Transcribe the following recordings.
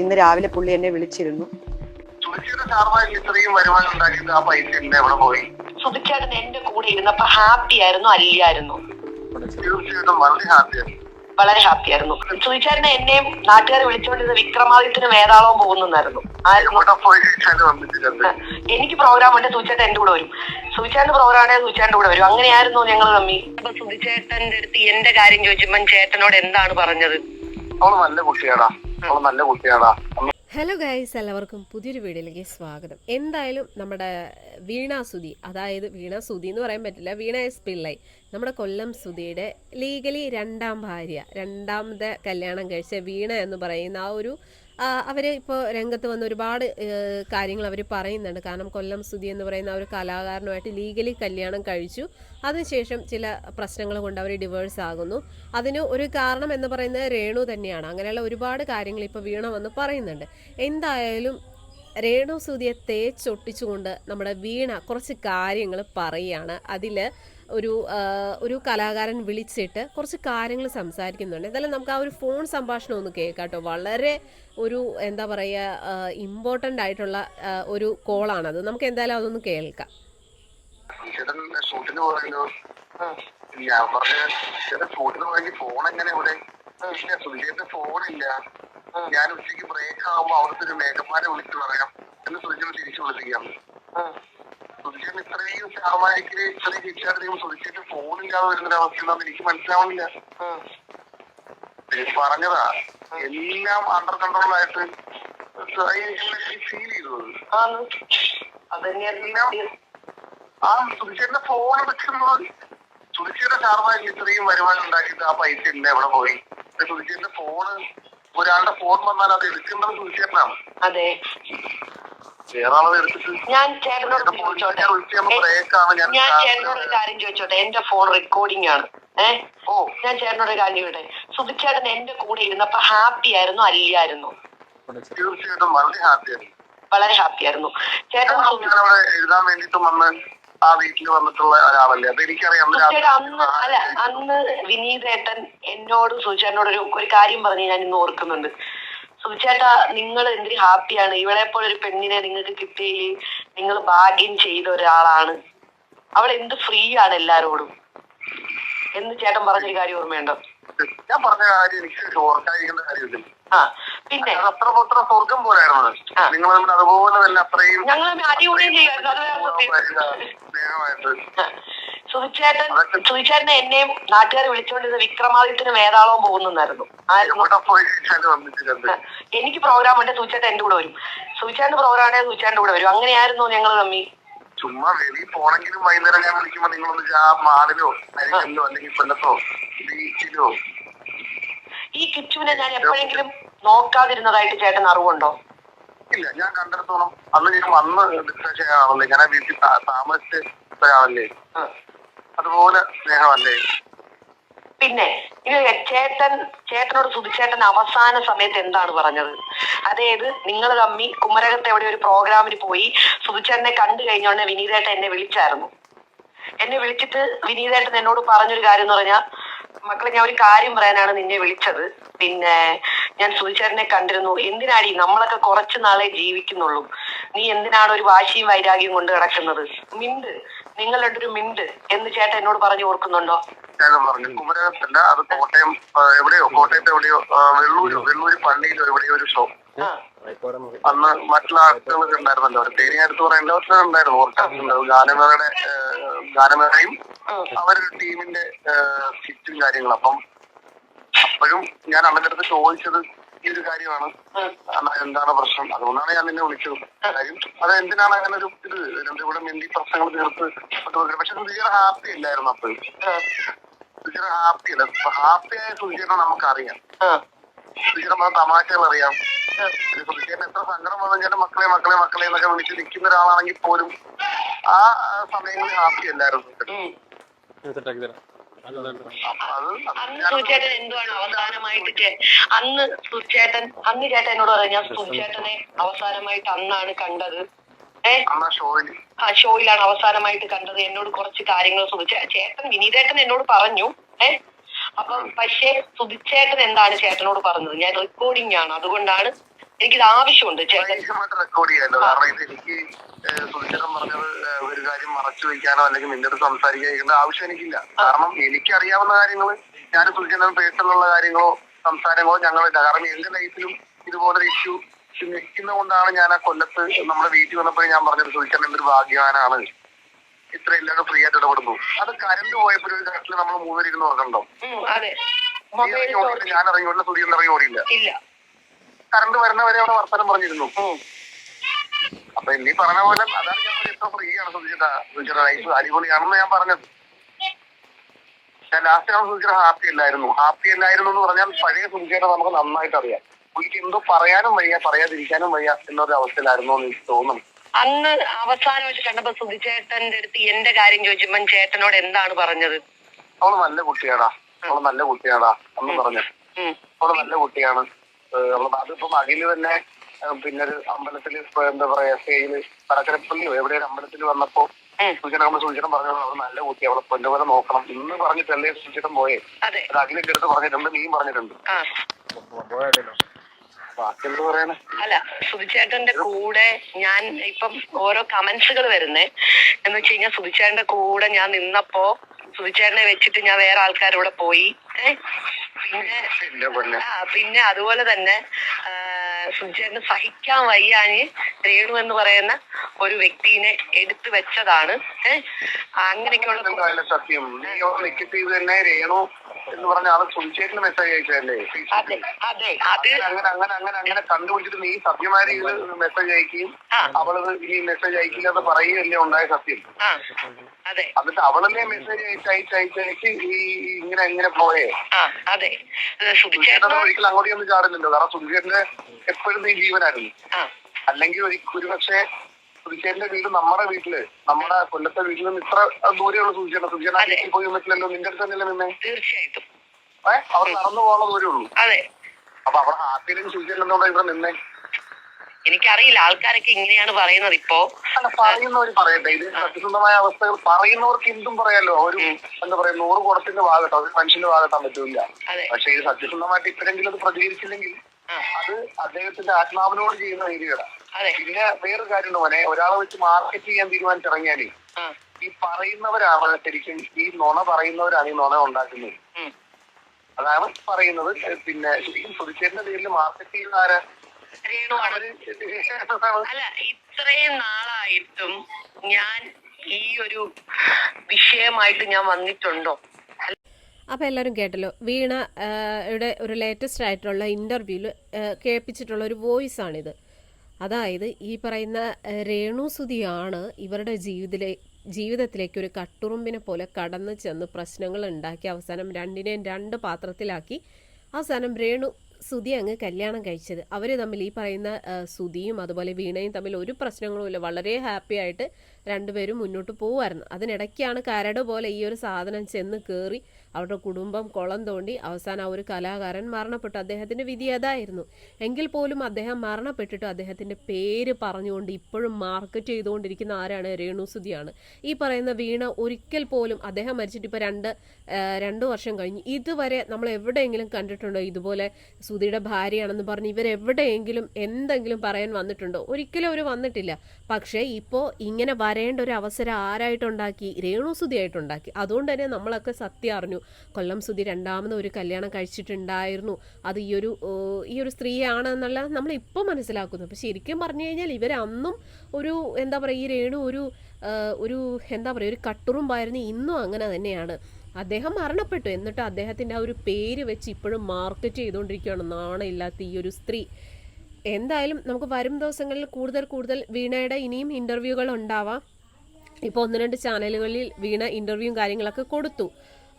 ഇന്ന് രാവിലെ പുള്ളി എന്നെ വിളിച്ചിരുന്നു. ഇത്രയും വരുമാനം ആ പൈസ എന്നെ എവിടെ പോയി? സുധിച്ചേട്ടൻ എന്റെ കൂടെ ഇരുന്നപ്പോ ഹാപ്പി ആയിരുന്നു അല്ലായിരുന്നു. തീർച്ചയായിട്ടും വളരെ ഹാപ്പിയാണ് വളരെ ഹാപ്പി ആയിരുന്നു. സുധിച്ചേട്ടനെ എന്നെയും നാട്ടുകാർ വിളിച്ചോണ്ടിരുന്ന വിക്രമാദിത്യന് വേതാളവും പോകുന്നായിരുന്നു എനിക്ക് പ്രോഗ്രാം ഉണ്ട് സുധിച്ചേട്ടൻ എന്റെ കൂടെ വരും. സുധിച്ചേട്ടന്റെ പ്രോഗ്രാം ആണെങ്കിൽ സുധിച്ചേട്ടന്റെ കൂടെ വരും. അങ്ങനെയായിരുന്നു ഞങ്ങൾ തമ്മി അപ്പൊ സുധിച്ചേട്ടന്റെ അടുത്ത് എന്റെ കാര്യം ചോദിച്ചപ്പോ ചേട്ടനോട് എന്താണ് പറഞ്ഞത്? അവൾ നല്ല കുട്ടിയാടാ. നല്ല കുട്ടിയാടാ. ഹലോ ഗൈസ് എല്ലാവർക്കും പുതിയൊരു വീഡിയോയിലേക്ക് സ്വാഗതം. എന്തായാലും നമ്മുടെ വീണ സുധി അതായത് വീണ സുധി എന്ന് പറയാൻ പറ്റില്ല വീണ എസ് പിള്ളൈ നമ്മുടെ കൊല്ലം സുധിയുടെ ലീഗലി രണ്ടാം ഭാര്യ രണ്ടാമത്തെ കല്യാണം കഴിച്ച വീണ എന്ന് പറയുന്ന ആ ഒരു അവർ ഇപ്പോൾ രംഗത്ത് വന്ന് ഒരുപാട് കാര്യങ്ങൾ അവർ പറയുന്നുണ്ട്. കാരണം കൊല്ലം സുധി എന്ന് പറയുന്ന ഒരു കലാകാരനുമായിട്ട് ലീഗലി കല്യാണം കഴിച്ചു. അതിനുശേഷം ചില പ്രശ്നങ്ങൾ കൊണ്ട് അവർ ഡിവേഴ്സ് ആകുന്നു. അതിന് ഒരു കാരണം എന്ന് പറയുന്നത് രേണു തന്നെയാണ്. അങ്ങനെയുള്ള ഒരുപാട് കാര്യങ്ങൾ ഇപ്പോൾ വീണ വന്ന് പറയുന്നുണ്ട്. എന്തായാലും രേണു സുധിയെ തേച്ചൊട്ടിച്ചുകൊണ്ട് നമ്മുടെ വീണ കുറച്ച് കാര്യങ്ങൾ പറയുകയാണ് അതിൽ ഒരു ഒരു കലാകാരൻ വിളിച്ചിട്ട് കുറച്ച് കാര്യങ്ങൾ സംസാരിക്കുന്നുണ്ട്. എന്തായാലും നമുക്ക് ആ ഒരു ഫോൺ സംഭാഷണം ഒന്ന് കേൾക്കാം കേട്ടോ. വളരെ ഒരു എന്താ പറയുക ഇമ്പോർട്ടന്റ് ആയിട്ടുള്ള ഒരു കോളാണത് നമുക്ക് എന്തായാലും അതൊന്ന് കേൾക്കാം. ഞാൻ പറഞ്ഞ ഷൂട്ടിന് ഫോൺ എങ്ങനെ ഇവിടെ? ഞാൻ ഉച്ചയ്ക്ക് ബ്രേക്ക് ആകുമ്പോ അവിടുത്തെ ഒരു മേഘന്മാരെ വിളിച്ചു പറയാം. എന്ന് സുജിനെ തിരിച്ചു വിളിപ്പിക്കാം. സുജിന് ഇത്രയും സാമാനിക്കിൽ ഇത്രയും ഹിറ്റായിട്ട് സുജിച്ചിട്ട് ഫോണില്ലാതെ വരുന്ന അവസ്ഥ എന്താണെന്ന് എനിക്ക് മനസ്സിലാവുന്നില്ല. പറഞ്ഞതാ. എല്ലാം അണ്ടർ കൺട്രോൾ ആയിട്ട് ഫീൽ ചെയ്തത്. ആ സുധിച്ചേട്ടന്റെ ഫോൺ എടുക്കുന്നത് സുധിച്ചേട്ടന്റെ സാറുമായിട്ട് ഇത്രയും വരുമാനം ഉണ്ടാക്കിയിട്ട് ആ പൈസ ഇല്ല എവിടെ പോയി? സുധിച്ചേട്ടന്റെ ഫോണ് ഒരാളുടെ ഫോൺ വന്നാൽ അത് എടുക്കുന്നത് സുധിച്ചേട്ടനാണ്. അതെ. ഞാൻ ചേട്ടനോട് ചോദിച്ചോട്ടെ. ഞാൻ ചേട്ടനോട് ഒരു കാര്യം ചോദിച്ചോട്ടെ? എന്റെ ഫോൺ റെക്കോർഡിംഗ് ആണ്. ഏ? ഓ. ഞാൻ ചേട്ടനോട് ഒരു കാര്യം ചോദിട്ടെ സുധിച്ചേട്ടൻ എന്റെ കൂടെ ഇരുന്നപ്പോ ഹാപ്പി ആയിരുന്നു? അല്ലായിരുന്നു? തീർച്ചയായിട്ടും വളരെ വളരെ ഹാപ്പി ആയിരുന്നു. ചേട്ടൻ എഴുതാൻ വന്ന് ആ വീട്ടിൽ വന്നിട്ടുള്ള ഒരാളല്ലേ? അത് എനിക്കറിയാം. അന്ന് അന്ന് അല്ല അന്ന് വിനീതേട്ടൻ എന്നോട് സുധിച്ചേട്ടനോട് ഒരു ഒരു കാര്യം പറഞ്ഞ് ഞാൻ ഇന്ന് ഓർക്കുന്നുണ്ട്. സുധിച്ചേട്ടാ നിങ്ങൾ എന്തിരി ഹാപ്പിയാണ്? ഇവളെ പോലെ ഒരു പെണ്ണിനെ നിങ്ങൾക്ക് കിട്ടിയതിൽ നിങ്ങൾ ഭാഗ്യം ചെയ്ത ഒരാളാണ്. അവൾ എന്ത് ഫ്രീ ആണ് എല്ലാരോടും? എന്ന് ചേട്ടൻ പറഞ്ഞൊരു കാര്യം ഓർമ്മയുണ്ടോ? ഞാൻ പറഞ്ഞ കാര്യം എനിക്ക് ഓർക്കാതിരിക്കുന്ന കാര്യമില്ല. ആ പിന്നെ? അത് അത്ര പത്ര സ്വർഗം പോലായിരുന്നു നിങ്ങൾ അതുപോലെ തന്നെ അത്രയും ഞങ്ങൾ അടികൂടുകയും സുധിച്ചേട്ടൻ സുധിച്ചേട്ടനെ എന്നെയും നാട്ടുകാർ വിളിച്ചുകൊണ്ടിരുന്ന വിക്രമാദിത്യന് വേതാളവും പോകുന്നായിരുന്നു എനിക്ക് പ്രോഗ്രാം ഉണ്ട് സുധിച്ചേട്ടൻ എന്റെ കൂടെ വരും. സുധിച്ചേട്ടന്റെ പ്രോഗ്രാം ആണെങ്കിൽ സുധിച്ചേട്ടന്റെ കൂടെ വരും. അങ്ങനെയായിരുന്നു ഞങ്ങൾ തമ്മി. ചുമ്മാ വെളിയിൽ പോണെങ്കിലും വൈകുന്നേരം ഞാൻ വിളിക്കുമ്പോ നിങ്ങളൊന്ന് ആ മാളിലോ അരികല്ലോ അല്ലെങ്കിൽ കൊല്ലത്തോ ബീച്ചിലോ. ഈ കിച്ചുവിനെ ഞാൻ എപ്പോഴെങ്കിലും നോക്കാതിരുന്നതായിട്ട് ചേട്ടൻ അറിവുണ്ടോ? ഇല്ല ഞാൻ കണ്ടെടുത്തോളം അന്ന് ഞാൻ വന്ന് ഡിസ്കസ് ചെയ്യാണല്ലേ ഞാൻ ആ വീട്ടിൽ താമസിച്ച് ഒരാളല്ലേ. അതുപോലെ സ്നേഹമല്ലേ? പിന്നെ ചേട്ടൻ ചേട്ടനോട് സുധിച്ചേട്ടൻ അവസാന സമയത്ത് എന്താണ് പറഞ്ഞത്? അതായത് നിങ്ങൾ തമ്മി കുമരകത്ത് എവിടെ ഒരു പ്രോഗ്രാമിന് പോയി സുധിച്ചേട്ടനെ കണ്ടു കഴിഞ്ഞോണ്ട് വിനീതേട്ടൻ എന്നെ വിളിച്ചായിരുന്നു. എന്നെ വിളിച്ചിട്ട് വിനീതേട്ടൻ എന്നോട് പറഞ്ഞൊരു കാര്യം എന്ന് പറഞ്ഞാൽ മക്കളെ ഞാൻ ഒരു കാര്യം പറയാനാണ് നിന്നെ വിളിച്ചത്. പിന്നെ ഞാൻ സുധിച്ചേട്ടനെ കണ്ടിരുന്നു. എന്തിനാടി നമ്മളൊക്കെ കുറച്ചു നാളെ ജീവിക്കുന്നുള്ളൂ? നീ എന്തിനാണ് ഒരു വാശിയും വൈരാഗ്യം കൊണ്ട് കിടക്കുന്നത്? മിണ്ട്. നിങ്ങളുടെ ഒരു മിണ്ട് എന്ന് ചേട്ടൻ എന്നോട് പറഞ്ഞു ഓർക്കുന്നുണ്ടോ? ഞാൻ പറഞ്ഞു. കുമരകത്തല്ല അത് കോട്ടയം എവിടെയോ? കോട്ടയത്ത് എവിടെയോ? വെള്ളൂര് വെള്ളൂരോ പള്ളിയിലോ എവിടെയോ ഒരു ഷോ. അന്ന് മറ്റുള്ള ആർട്ടുകളൊക്കെ ഉണ്ടായിരുന്നല്ലോ. അവർ പറയാൻ എല്ലാവർക്കും ഉണ്ടായിരുന്നു ഓർക്കുന്നുണ്ടാവും ഗാനമേളയുടെ ഗാനമേളയും അവരുടെ ടീമിന്റെ സ്കിറ്റും കാര്യങ്ങളും. അപ്പം അപ്പോഴും ഞാൻ അവന്റെ അടുത്ത് ചോദിച്ചത് ഈ ഒരു കാര്യമാണ്. എന്താണ് പ്രശ്നം? അതുകൊണ്ടാണ് ഞാൻ നിന്നെ വിളിച്ചത്. കാര്യം അത് എന്തിനാണ് അങ്ങനെ ഒരു ഇത്? ഇതിന്റെ കൂടെ മെന്തി പ്രശ്നങ്ങൾ തീർത്ത് പക്ഷെ സുധീര ഹാപ്പി ഇല്ലായിരുന്നു അപ്പോഴും. ആ, ഹാപ്പി അല്ല. ഹാപ്പി ആയ സുധീരനെ നമുക്കറിയാം. സുധീരൻ പറഞ്ഞ തമാശകൾ അറിയാം. സുധീരൻ എത്ര സങ്കടം വന്നു മക്കളെ മക്കളെ മക്കളെ എന്നൊക്കെ വിളിച്ച് നിൽക്കുന്ന ഒരാളാണെങ്കിൽ പോലും ആ ആ സമയങ്ങളിൽ ഹാപ്പി അല്ലായിരുന്നു. അന്ന് സുചേട്ടൻ എന്തുവാണ് അവസാനമായിട്ട് അന്ന് സുചേട്ടൻ അന്ന് ചേട്ടൻ എന്നോട് പറഞ്ഞു ഞാൻ സുചേട്ടനെ അവസാനമായിട്ട് അന്നാണ് കണ്ടത്. ആ ഷോയിലാണ് അവസാനമായിട്ട് കണ്ടത്. എന്നോട് കുറച്ച് കാര്യങ്ങൾ ചേട്ടൻ വിനീതേട്ടൻ എന്നോട് പറഞ്ഞു. ഏ? അപ്പൊ പക്ഷേ സുധിച്ചേട്ടൻ എന്താണ് ചേട്ടനോട് പറഞ്ഞത്? ഞാൻ റെക്കോർഡിംഗ് ആണ്. അതുകൊണ്ടാണ് എനിക്കിത് ആവശ്യമുണ്ട്. ചേട്ടൻ റെക്കോർഡ് ചെയ്യാമല്ലോ കാരണം ഇത് എനിക്ക് സുധിച്ചേട്ടൻ പറഞ്ഞത് ഏഹ്, വയ്ക്കാനോ അല്ലെങ്കിൽ നിന്റെ അടുത്ത് സംസാരിക്കാനുള്ള ആവശ്യം എനിക്കില്ല. കാരണം എനിക്കറിയാവുന്ന കാര്യങ്ങൾ ഞാൻ സുചിരം പേഴ്സണലുള്ള കാര്യങ്ങളോ സംസാരങ്ങളോ ഞങ്ങളില്ല കാരണം എന്റെ ലൈഫിലും ഇതുപോലൊരു ഇഷ്യൂ നിൽക്കുന്നത് കൊണ്ടാണ് ഞാൻ ആ കൊല്ലത്ത് നമ്മുടെ വീട്ടിൽ വന്നപ്പോൾ ഞാൻ പറഞ്ഞത് സുചിരം എന്തൊരു ഭാഗ്യവാനാണ്. ഇത്ര എല്ലാവരും ഫ്രീ ആയിട്ട് ഇടപെടുന്നു. അത് കരണ്ട് പോയപ്പോഴും ഒരു കട്ടിൽ നമ്മൾ മൂന്നുപേര് ഇരുന്ന് നോക്കണ്ടോ ഞാൻ ഇറങ്ങി ഓടില്ല സുധീർ ഇറങ്ങി ഓടിയില്ല. കറണ്ട് വരുന്നവരെ അവിടെ വർത്തനം പറഞ്ഞിരുന്നു. അപ്പൊ നീ പറഞ്ഞ പോലെ അതാണ് ഞാൻ എത്ര ഫ്രീ ആണ് സുചിത സുചിത ലൈഫ് അടിപൊളിയാണെന്ന് ഞാൻ പറഞ്ഞത്. ഞാൻ ലാസ്റ്റ് ഞാൻ സുചിത ഹാപ്പി അല്ലായിരുന്നു. ഹാപ്പി അല്ലായിരുന്നു എന്ന് പറഞ്ഞാൽ പഴയ സുചിതയുടെ നമുക്ക് നന്നായിട്ട് അറിയാം. പുള്ളിക്ക് എന്തോ പറയാനും വയ്യ പറയാതിരിക്കാനും വയ്യ എന്നൊരു അവസ്ഥയിലായിരുന്നു എന്ന് എനിക്ക് തോന്നുന്നു. അന്ന് അവസാനം അവസാനമായിട്ട് കണ്ടപ്പോ സുധിച്ചേട്ടന്റെ അടുത്ത് എന്റെ കാര്യം ചോദിച്ചപ്പോ ചേട്ടനോട് എന്താണ് പറഞ്ഞത്? അവൾ നല്ല കുട്ടിയാടാ. അവൾ നല്ല കുട്ടിയാടാ എന്ന് പറഞ്ഞു. അവൾ നല്ല കുട്ടിയാണ്. അവൾ അതിപ്പം അഖിൽ തന്നെ പിന്നെ ഒരു അമ്പലത്തിൽ എന്താ പറയാ സ്റ്റേജിൽ കടക്കരപ്പള്ളിയോ എവിടെ ഒരു അമ്പലത്തിൽ വന്നപ്പോ സുചന നമ്മൾ സുചിതം പറഞ്ഞു അവൾ നല്ല കുട്ടി അവളെ പൊന്നു പോലെ നോക്കണം. ഇന്ന് പറഞ്ഞിട്ടല്ലേ സുചിതം പോയെ? അതെ. അഖിലൊക്കെ എടുത്ത് പറഞ്ഞിട്ടുണ്ട് നീയും പറഞ്ഞിട്ടുണ്ട്. അല്ല സുധിച്ചേട്ടന്റെ കൂടെ ഞാൻ ഇപ്പം ഓരോ കമന്റ്സുകൾ വരുന്നേ. എന്ന് വെച്ച് കഴിഞ്ഞാൽ സുധിച്ചേട്ടന്റെ കൂടെ ഞാൻ നിന്നപ്പോ സുധിച്ചേട്ടനെ വെച്ചിട്ട് ഞാൻ വേറെ ആൾക്കാരുടെ പോയി. പിന്നെ പിന്നെ അതുപോലെ തന്നെ സുധിച്ചേട്ടന് സഹിക്കാൻ വയ്യാഞ്ഞ് രേണു എന്ന് പറയുന്ന ഒരു വ്യക്തിനെ എടുത്തു വെച്ചതാണ്. ഏഹ് അങ്ങനെയൊക്കെയുള്ള സത്യം. നീ നിക്കറ്റ് തന്നെ. രേണു എന്ന് പറഞ്ഞ ആൾ സുനിച്ചേറ്റിന് മെസ്സേജ് അയച്ചതല്ലേ? അതെ അതെ അത് അങ്ങനെ അങ്ങനെ അങ്ങനെ അങ്ങനെ കണ്ടുപിടിച്ചിട്ട് നീ സത്യമായ രീതിയിൽ മെസ്സേജ് അയക്കുകയും. അവളത് ഈ മെസ്സേജ് അയക്കില്ല എന്ന് പറയുകയല്ലേ ഉണ്ടായ സത്യം. അതെ. എന്നിട്ട് അവളല്ലേ മെസ്സേജ് അയച്ച് അയച്ച് അയച്ച് അയച്ച് ഈ ഇങ്ങനെ ഇങ്ങനെ പോയേ. അതെ. സുധിച്ചേട്ടൻ ഒരിക്കലും അങ്ങോട്ടൊന്നും ചാടുന്നില്ല. കാരണം സുനിച്ചേട്ടന് എപ്പോഴും നീ ജീവനായിരുന്നു. അല്ലെങ്കിൽ ഒരു ഒരുപക്ഷെ സുനിച്ചേട്ടന്റെ വീട് നമ്മുടെ വീട്ടിൽ. നമ്മുടെ കൊല്ലത്തെ വീട്ടിൽ നിന്ന് ഇത്ര ദൂരെയുള്ള സുനിച്ചേട്ടൻ അതെ. വീട്ടിൽ പോയി നിന്നിട്ടില്ലല്ലോ. നിന്റെ അടുത്ത് തന്നെയല്ലേ നിന്നെ? തീർച്ചയായിട്ടും. ഏഹ് അവർ നടന്നു പോകുന്ന ദൂരേ ഉള്ളൂ. അതെ. അപ്പൊ അവിടെ ഹാപ്പിയിലും എന്തുകൊണ്ടാ ഇവിടെ നിന്നെ? എനിക്കറിയില്ല. ആൾക്കാരൊക്കെ ഇങ്ങനെയാണ് പറയുന്നത് ഇപ്പോ. പറയുന്നവര് പറയുന്നവർ പറയട്ടെ. ഇത് സത്യസന്ധമായ അവസ്ഥകൾ പറയുന്നവർക്ക് എന്തും പറയാലോ. ഒരു. എന്താ പറയാ നൂറ് കുടത്തിന്റെ ഭാഗത്താ ഒരു മനുഷ്യന്റെ ഭാഗത്താൻ പറ്റൂല പക്ഷെ ഇത് സത്യസന്ധമായിട്ട് ഇപ്പോഴെങ്കിലും അത് പ്രതികരിച്ചില്ലെങ്കിൽ അത് അദ്ദേഹത്തിന്റെ ആത്മാവിനോട് ചെയ്യുന്ന അതെ പിന്നെ വേറൊരു കാര്യമുണ്ട് മോനെ. ഒരാളെ വെച്ച് മാർക്കറ്റ് ചെയ്യാൻ തീരുമാനിച്ചിറങ്ങിയാലേ ഈ പറയുന്നവരാണ് ശരിക്കും ഈ നുണ പറയുന്നവരാണ് ഈ നുണ ഉണ്ടാക്കുന്നത്. അതാണ് പറയുന്നത്. പിന്നെ ശരിക്കും സുധിച്ചേരിന്റെ പേരിൽ മാർക്കറ്റ് ചെയ്യുന്ന ആരാ? അല്ല ഇത്രയും നാളായിട്ടും ഞാൻ ഈ ഒരു വിഷയമായിട്ട് ഞാൻ വന്നിട്ടുണ്ടോ? അപ്പോൾ എല്ലാവരും കേട്ടല്ലോ. വീണ യുടെ ഒരു ലേറ്റസ്റ്റ് ആയിട്ടുള്ള ഇന്റർവ്യൂവിൽ കേൾപ്പിച്ചിട്ടുള്ള ഒരു വോയിസ് ആണിത്. അതായത് ഈ പറയുന്ന രേണുസുതിയാണ് ഇവരുടെ ജീവിതത്തിലെ ജീവിതത്തിലേക്ക് ഒരു കട്ടുറുമ്പിനെ പോലെ കടന്നു ചെന്ന് പ്രശ്നങ്ങൾ ഉണ്ടാക്കി അവസാനം രണ്ടിനെയും രണ്ട് പാത്രത്തിലാക്കി അവസാനം രേണു സുധി അങ്ങ് കല്യാണം കഴിച്ചത്. അവർ തമ്മിൽ ഈ പറയുന്ന സുതിയും അതുപോലെ വീണയും തമ്മിൽ ഒരു പ്രശ്നങ്ങളുമില്ല വളരെ ഹാപ്പി ആയിട്ട് രണ്ടുപേരും മുന്നോട്ട് പോകുമായിരുന്നു അതിനിടയ്ക്കാണ് കരട് പോലെ ഈ ഒരു സാധനം ചെന്ന് കയറി അവരുടെ കുടുംബം കുളം തോണ്ടി അവസാനം ആ ഒരു കലാകാരൻ മരണപ്പെട്ടു. അദ്ദേഹത്തിന്റെ വിധി അതായിരുന്നു എങ്കിൽ പോലും അദ്ദേഹം മരണപ്പെട്ടിട്ട് അദ്ദേഹത്തിന്റെ പേര് പറഞ്ഞുകൊണ്ട് ഇപ്പോഴും മാർക്കറ്റ് ചെയ്തുകൊണ്ടിരിക്കുന്ന ആരാണ്? രേണു സുധിയാണ് ഈ പറയുന്ന വീണ ഒരിക്കൽ പോലും അദ്ദേഹം മരിച്ചിട്ട് ഇപ്പോൾ രണ്ട് രണ്ട് വർഷം കഴിഞ്ഞ്. ഇതുവരെ നമ്മൾ എവിടെയെങ്കിലും കണ്ടിട്ടുണ്ടോ? ഇതുപോലെ സുധിയുടെ ഭാര്യയാണെന്ന് പറഞ്ഞ് ഇവരെവിടെയെങ്കിലും എന്തെങ്കിലും പറയാൻ വന്നിട്ടുണ്ടോ? ഒരിക്കലും അവർ വന്നിട്ടില്ല. പക്ഷേ ഇപ്പോൾ ഇങ്ങനെ വരേണ്ട ഒരു അവസരം ആരായിട്ടുണ്ടാക്കി? രേണു സുധിയായിട്ടുണ്ടാക്കി അതുകൊണ്ട് തന്നെ നമ്മളൊക്കെ സത്യം അറിഞ്ഞു. കൊല്ലം സുധി രണ്ടാമത് ഒരു കല്യാണം കഴിച്ചിട്ടുണ്ടായിരുന്നു. അത് ഈ ഒരു ഈ ഒരു സ്ത്രീയാണെന്നുള്ള നമ്മൾ ഇപ്പോൾ മനസ്സിലാക്കുന്നു അപ്പോൾ ശരിക്കും പറഞ്ഞു കഴിഞ്ഞാൽ ഇവരന്നും ഒരു എന്താ പറയുക ഈ രേണു ഒരു ഒരു എന്താ പറയുക ഒരു കട്ടുറുമ്പായിരുന്നു. ഇന്നും അങ്ങനെ തന്നെയാണ്. അദ്ദേഹം മരണപ്പെട്ടു. എന്നിട്ട് അദ്ദേഹത്തിന്റെ ആ ഒരു പേര് വെച്ച് ഇപ്പോഴും മാർക്കറ്റ് ചെയ്തുകൊണ്ടിരിക്കുകയാണ് നാണയില്ലാത്ത ഈ ഒരു സ്ത്രീ. എന്തായാലും നമുക്ക് വരും ദിവസങ്ങളിൽ കൂടുതൽ കൂടുതൽ വീണയുടെ ഇനിയും ഇന്റർവ്യൂകൾ ഉണ്ടാവാം. ഇപ്പോൾ ഒന്ന് രണ്ട് ചാനലുകളിൽ വീണ ഇന്റർവ്യൂവും കാര്യങ്ങളൊക്കെ കൊടുത്തു.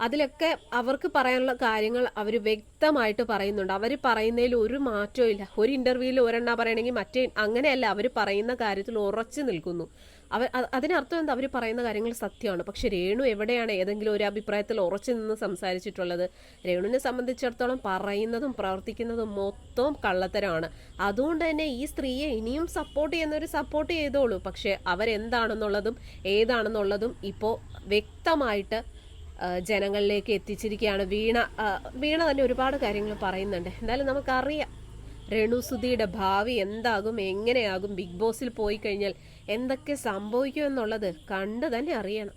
അതിലൊക്കെ അവർക്ക് പറയാനുള്ള കാര്യങ്ങൾ അവർ വ്യക്തമായിട്ട് പറയുന്നുണ്ട്. അവർ പറയുന്നതിൽ ഒരു മാറ്റവും ഇല്ല. ഒരു ഇന്റർവ്യൂവിൽ ഒരെണ്ണ പറയണമെങ്കിൽ മറ്റേ അങ്ങനെയല്ല അവർ പറയുന്ന കാര്യത്തിൽ ഉറച്ചു നിൽക്കുന്നു. അവർ അതിനർത്ഥം എന്താ? അവർ പറയുന്ന കാര്യങ്ങൾ സത്യമാണ്. പക്ഷെ രേണു എവിടെയാണ് ഏതെങ്കിലും ഒരു അഭിപ്രായത്തിൽ ഉറച്ചു നിന്ന് സംസാരിച്ചിട്ടുള്ളത്? രേണുവിനെ സംബന്ധിച്ചിടത്തോളം പറയുന്നതും പ്രവർത്തിക്കുന്നതും മൊത്തം കള്ളത്തരമാണ്. അതുകൊണ്ട് തന്നെ ഈ സ്ത്രീയെ ഇനിയും സപ്പോർട്ട് ചെയ്യുന്നവർ സപ്പോർട്ട് ചെയ്തോളൂ. പക്ഷെ അവരെന്താണെന്നുള്ളതും ഏതാണെന്നുള്ളതും ഇപ്പോൾ വ്യക്തമായിട്ട് ജനങ്ങളിലേക്ക് എത്തിച്ചിരിക്കുകയാണ്. വീണ വീണ തന്നെ ഒരുപാട് കാര്യങ്ങൾ പറയുന്നുണ്ട്. എന്തായാലും നമുക്കറിയാം രേണുസുതിയുടെ ഭാവി എന്താകും എങ്ങനെയാകും ബിഗ് ബോസിൽ പോയി കഴിഞ്ഞാൽ എന്തൊക്കെ സംഭവിക്കും എന്നുള്ളത് കണ്ടു തന്നെ അറിയണം.